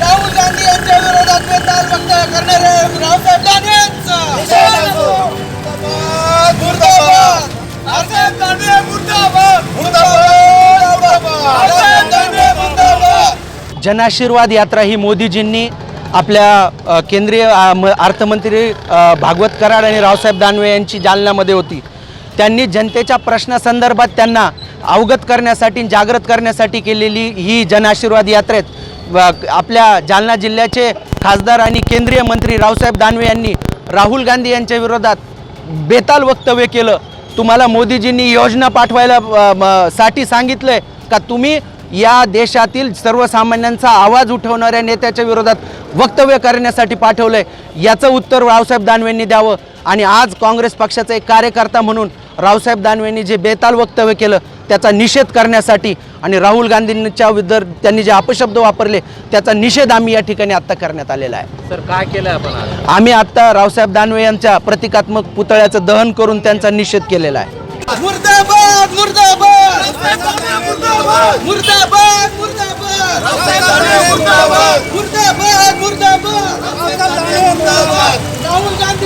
राहुल गांधी यांच्या विरोधात बेताल वक्तव्य करणारे रावसाहेब दानवे यांचा. मुर्दाबाद रावसाहेब दानवे मुर्दाबाद. रावसाहेब दानवे मुर्दाबाद. जनआशीर्वाद यात्रा ही मोदीजींनी आपल्या केंद्रीय अर्थमंत्री भागवत कराड आणि रावसाहेब दानवे यांची जालन्यामध्ये होती. त्यांनी जनतेच्या प्रश्नासंदर्भात त्यांना अवगत करण्यासाठी जागृत करण्यासाठी केलेली ही जनआशीर्वाद यात्रेत आपल्या जालना जिल्ह्याचे खासदार आणि केंद्रीय मंत्री रावसाहेब दानवे यांनी राहुल गांधी यांच्या विरोधात बेताल वक्तव्य केलं. तुम्हाला मोदीजींनी योजना पाठवायला म, साठी सांगितलंय का? तुम्ही या देशातील सर्वसामान्यांचा आवाज उठवणाऱ्या नेत्याच्या विरोधात वक्तव्य करण्यासाठी पाठवलंय. याचं उत्तर रावसाहेब दानवेंनी द्यावं आणि आज काँग्रेस पक्षाचा एक कार्यकर्ता म्हणून रावसाहेब दानवेंनी जे बेताल वक्तव्य केलं त्याचा निषेध करण्यासाठी आणि राहुल गांधींच्या विदर त्यांनी जे अपशब्द वापरले त्याचा निषेध आम्ही या ठिकाणी आत्ता करण्यात आलेला आहे. सर काय केलं आपण आम्ही आत्ता रावसाहेब दानवे यांच्या प्रतिकात्मक पुतळ्याचं दहन करून त्यांचा निषेध केलेला आहे. मुर्दाबाद मुर्दाबाद राहुल गांधी